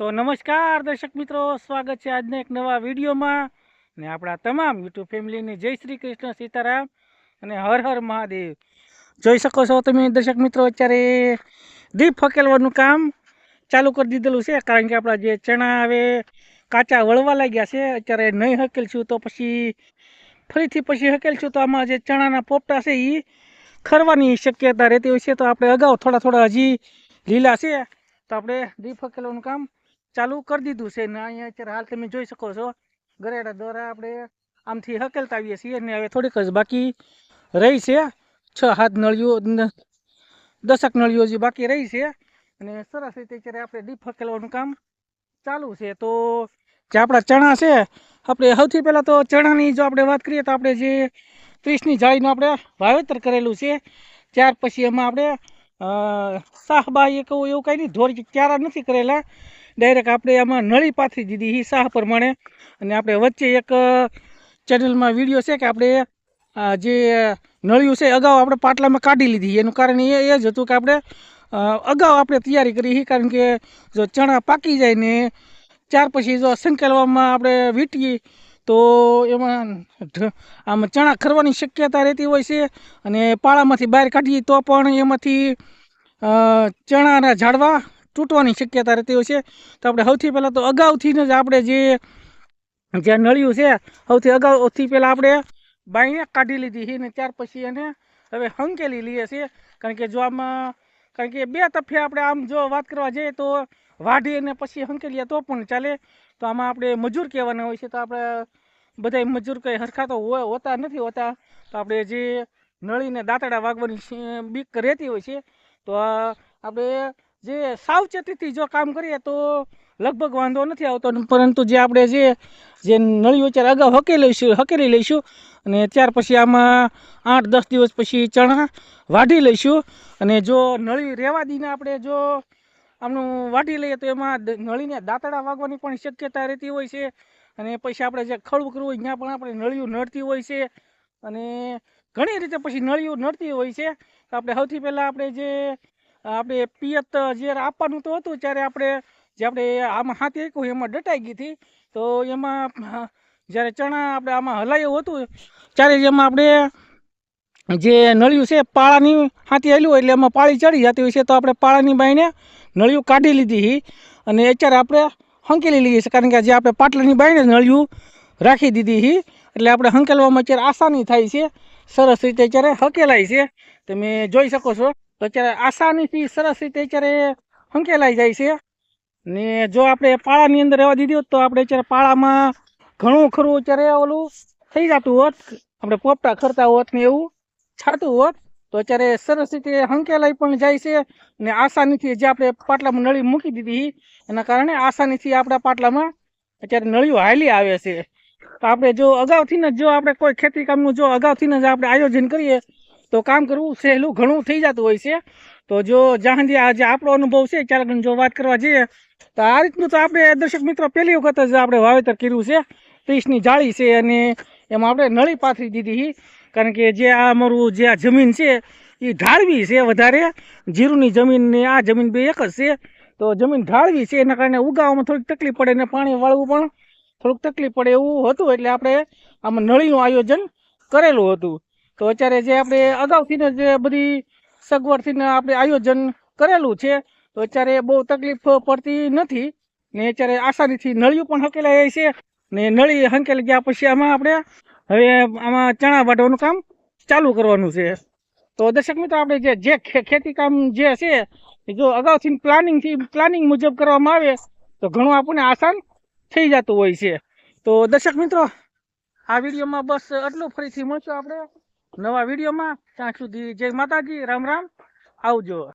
તો નમસ્કાર, દર્શક મિત્રો, સ્વાગત છે આજના એક નવા વિડીયોમાં. ને આપણા તમામ યુટ્યુબ ફેમિલીને જય શ્રી કૃષ્ણ સીતારામ અને હર હર મહાદેવ. જોઈ શકો છો તમે દર્શક મિત્રો, અત્યારે દીપ ફકેલવાનું કામ ચાલુ કરી દીધેલું છે, કારણ કે આપણા જે ચણા હવે કાચા વળવા લાગ્યા છે, અત્યારે નહીં હકેલશું તો પછી ફરીથી પછી હકેલશું તો આમાં જે ચણાના પોપટા છે એ ખરવાની શક્યતા રહેતી હોય છે, તો આપણે અગાઉ થોડા થોડા હજી લીલા છે. તો આપણે દીપ હકેલવાનું કામ ચાલુ કરી દીધું છે ને અહીંયા અત્યારે હાલ તમે જોઈ શકો છો. ગરેડા દ્વારા આપણે આમથી હકેલતા આવીએ છીએ ને હવે થોડીક જ બાકી રહી છે. છ હાથ નળીઓ દશક નળીઓ જે બાકી રહી છે. અને સરસ રીતે અત્યારે આપણે ડીપ હકેલવાનું કામ ચાલુ છે. તો જે આપણા ચણા છે, આપણે સૌથી પહેલાં તો ચણાની જો આપણે વાત કરીએ તો આપણે જે ત્રીસની જાળીનું આપણે વાવેતર કરેલું છે, ત્યાર પછી એમાં આપણે અ, શાહબાઈ એક એવું કાંઈ નહીં ધોરી ક્યારા નથી કરેલા. ડાયરેક્ટ આપણે આમાં નળી પાથરી દીધી એ શાહ પ્રમાણે. અને આપણે વચ્ચે એક ચેનલમાં વીડિયો છે કે આપણે જે નળિયું છે અગાઉ આપણે પાટલામાં કાઢી લીધી. એનું કારણ એ એ જ હતું કે આપણે અગાઉ આપણે તૈયારી કરી. કારણ કે જો ચણા પાકી જાય ને ત્યાર પછી જો સંકેલવામાં આપણે વીંટીએ તો એમાં આમ ચણા ખરવાની શક્યતા રહેતી હોય છે. અને પાળામાંથી બહાર કાઢીએ તો પણ એમાંથી ચણાના ઝાડવા તૂટવાની શક્યતા રહેતી હોય છે. તો આપણે સૌથી પહેલાં તો અગાઉથી જ આપણે જે જે નળિયું છે, સૌથી અગાઉથી પહેલાં આપણે બાઈને કાઢી લીધી છે ને ત્યાર પછી એને હવે હંકેલી લઈએ છીએ. કારણ કે જો આમાં, કારણ કે બે તફે આપણે આમ જો વાત કરવા જઈએ તો વાઢી અને પછી હંકેલીએ તો પણ ચાલે. તો આમાં આપણે મજૂર કહેવાના હોય છે. તો આપણે બધા મજૂર કંઈ હરખા તો હોતા નથી હોતા. તો આપણે જે નળીને દાંતડા વાગવાની બીક રહેતી હોય છે. તો આપણે જે સાવચેતીથી જો કામ કરીએ તો લગભગ વાંધો નથી આવતો. પરંતુ જે આપણે જે જે નળીઓ ચાર અગાઉ હકેલી લઈશું હકેલી લઈશું અને ત્યાર પછી આમાં આઠ દસ દિવસ પછી ચણા વાઢી લઈશું. અને જો નળી રહેવા દઈને આપણે જો આમનું વાઢી લઈએ તો એમાં નળીને દાંતડા વાગવાની પણ શક્યતા રહેતી હોય છે. અને પછી આપણે જે ખળવું કરવું હોય ત્યાં પણ આપણે નળિયું નડતી હોય છે. અને ઘણી રીતે પછી નળિયું નડતી હોય છે. તો આપણે સૌથી પહેલાં આપણે જે, આપણે પિયત જે આપવાનું તો હતું ત્યારે આપણે જે આપણે આમાં હાથી એક એમાં ડટાઈ ગઈ હતી. તો એમાં જ્યારે ચણા આપણે આમાં હલાયું હતું, ત્યારે એમાં આપણે જે નળિયું છે પાળાની હાથી હેલું એટલે એમાં પાળી ચડી જતી હોય છે. તો આપણે પાળાની બાઈને નળિયું કાઢી લીધી. અને અત્યારે આપણે હંકેલી લઈએ છીએ. કારણ કે જે આપણે પાટલાની બાઈને નળિયું રાખી દીધી હી. એટલે આપણે હંકેલવામાં અત્યારે આસાની થાય છે. સરસ રીતે અત્યારે હકેલાય છે. તમે જોઈ શકો છો. તો અત્યારે આસાનીથી સરસ રીતે અત્યારે હંકેલાઈ જાય છે. ને જો આપણે પાળાની અંદર રહેવા દીધી હોત તો આપણે અત્યારે પાળામાં ઘણું ખરું અત્યારે ઓલું થઈ જતું હોત. આપણે પોપટા ખરતા હોત ને એવું છાતું હોત. તો અત્યારે સરસ રીતે હંકેલાઈ પણ જાય છે. ને આસાનીથી જે આપણે પાટલામાં નળી મૂકી દીધી એના કારણે આસાનીથી આપણા પાટલામાં અત્યારે નળીઓ હાલી આવે છે. તો આપણે જો અગાઉથી જ જો આપણે કોઈ ખેતી કામનું જો અગાઉથી જ આપણે આયોજન કરીએ, તો કામ કરવું સહેલું ઘણું થઈ જતું હોય છે. તો જો જ્યાં સુધી આજે આપણો અનુભવ છે ત્યારે જો વાત કરવા જઈએ, તો આ રીતનું તો આપણે દર્શક મિત્રો પહેલી વખત જ આપણે વાવેતર કર્યું છે. ત્રીસની જાળી છે અને એમાં આપણે નળી પાથરી દીધી કારણ કે જે આ અમારું જે આ જમીન છે, એ ઢાળવી છે વધારે. જીરુની જમીન ને આ જમીન બે એક જ છે. તો જમીન ઢાળવી છે, એના કારણે ઉગાવવામાં થોડીક તકલીફ પડે ને પાણી વાળવું પણ થોડુંક તકલીફ પડે એવું હતું એટલે આપણે આમાં નળીનું આયોજન કરેલું હતું. તો અત્યારે જે આપણે અગાઉથી જે બધી સગવડથી આપણે આયોજન કરેલું છે, તો અત્યારે બહુ તકલીફ પડતી નથી. ને અત્યારે આસાનીથી નળિયું પણ હંકેલા જાય છે, ને નળી હંકેલી ગયા પછી આમાં આપણે હવે આમાં ચણા વાટવાનું કામ ચાલુ કરવાનું છે. તો દર્શક મિત્રો, આપણે જે જે ખેતી કામ જે છે જો અગાઉથી પ્લાનિંગથી પ્લાનિંગ મુજબ કરવામાં આવે, તો ઘણું આપણને આસાન થઈ જતું હોય છે. તો દર્શક મિત્રો, આ વિડીયોમાં બસ એટલું ફરીથી મળશું આપણે નવા વિડીયોમાં. ત્યાં સુધી જય માતાજી. રામ રામ. આવજો.